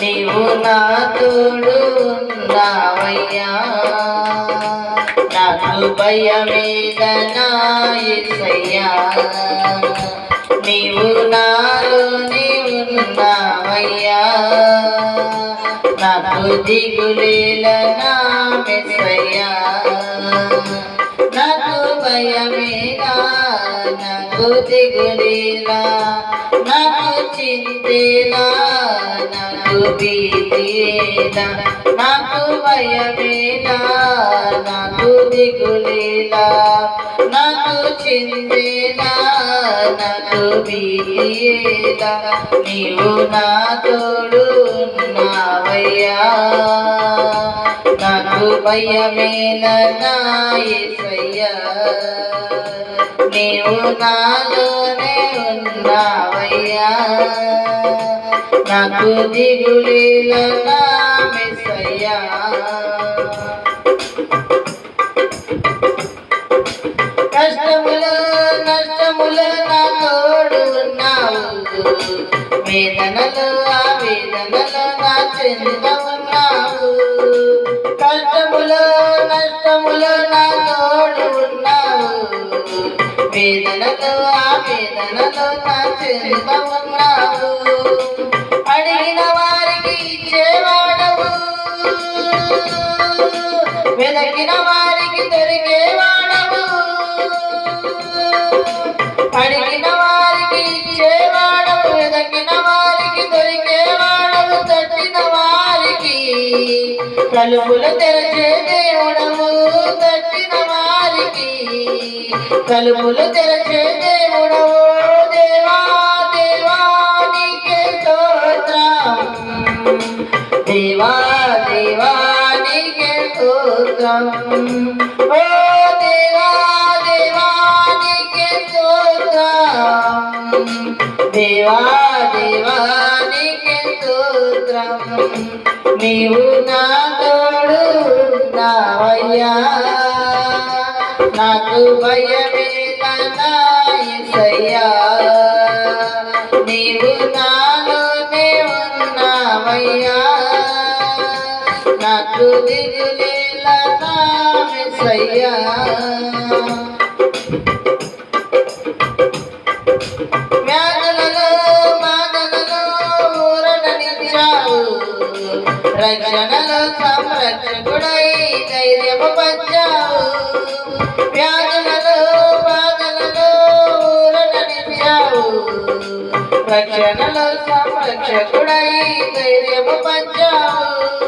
నీవు నా తోడు ఉన్నావయ్యా నాకు భయమేదనా ఎసయ్యా నీవు నాలోని ఉన్నావయ్యా నాకు దిగులేలనా మెసయ్యా నాకు భయమేనా నాకు దిగులేలా నాకు చింతేలా నాకు భీతియేలా నాకు భయమేలా నాకు దిగులేలా నాకు చింతేలా నాకు భీతియేలా నీవు నా తోడు ఉన్నావయ్యా నాకు భయమేలనా యేసయ్యా నీవు నాలోనే ఉన్నావయ్యా. నాకు దిగులేలనా మెస్సయ్యా కష్టముల నష్టములు నా తోడు ఉన్నావు వేదనలు ఆ వేదనలు నా చెంద ఉన్నావు. కష్టములు నష్టములు నా తోడు ఉన్నావు. వేదనలు ఆ వేదనలు నా చెంద ఉన్నావు. వెలకిన వారికి దొరికేవాడవు అడిగిన వారికి ఇచ్చేవాడవు వెదకిన వారికి దొరికేవాడవు తట్టిన వారికి తలుపులు తెరచే దేవుడవు తట్టిన వారికి తలుపులు తెరచే దేవుడవు దేవా దేవా నీకే స్తోత్రం. దేవా దేవా దేవా దేవా స్తోత్రం. నీవు నా తోడు నావయ్యా నాకు భయమేదనా యేసయ్యా నీవు నాలోనే ఉన్నావయ్యా. నాకు దిగులేలా వ్యాధులలో బాధలలో ఊరటనిచ్చావు రక్షణలో సంరక్షకుడై ధైర్యము పంచావు వ్యాధులలో బాధలలో ఊరటనిచ్చావు రక్షణలో సంరక్షకుడై ధైర్యము పంచావు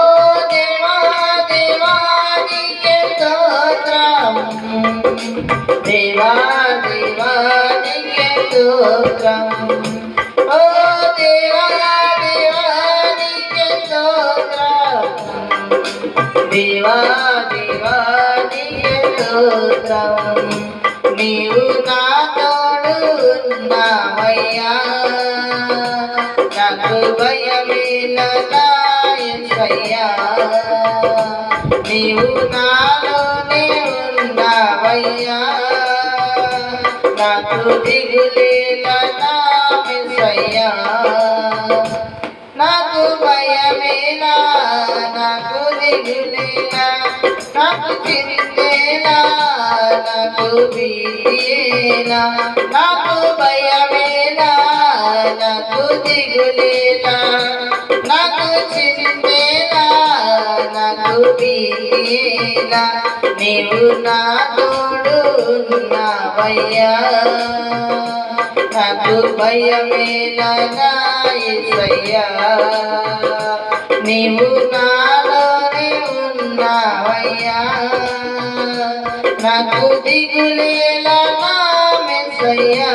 నీవు నా తోడు ఉన్నావయ్యా. నాకు భయమేలనా నీవు నాలోనే ఉన్నావయ్యా. నాకు దిగులేలనా నాకు భయమేనా? నాకు నాకు చింతేలా నాకు భీతియేలా నాకు భయమేలా నాకు దిగులేలా నీవు నా తోడు ఉన్నావయ్యా నాకు భయమేలా నీవు నాలోనే నాకు దిగులేలా నా మెస్సయ్యా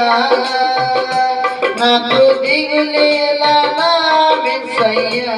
నాకు దిగులేలా నా మెస్సయ్యా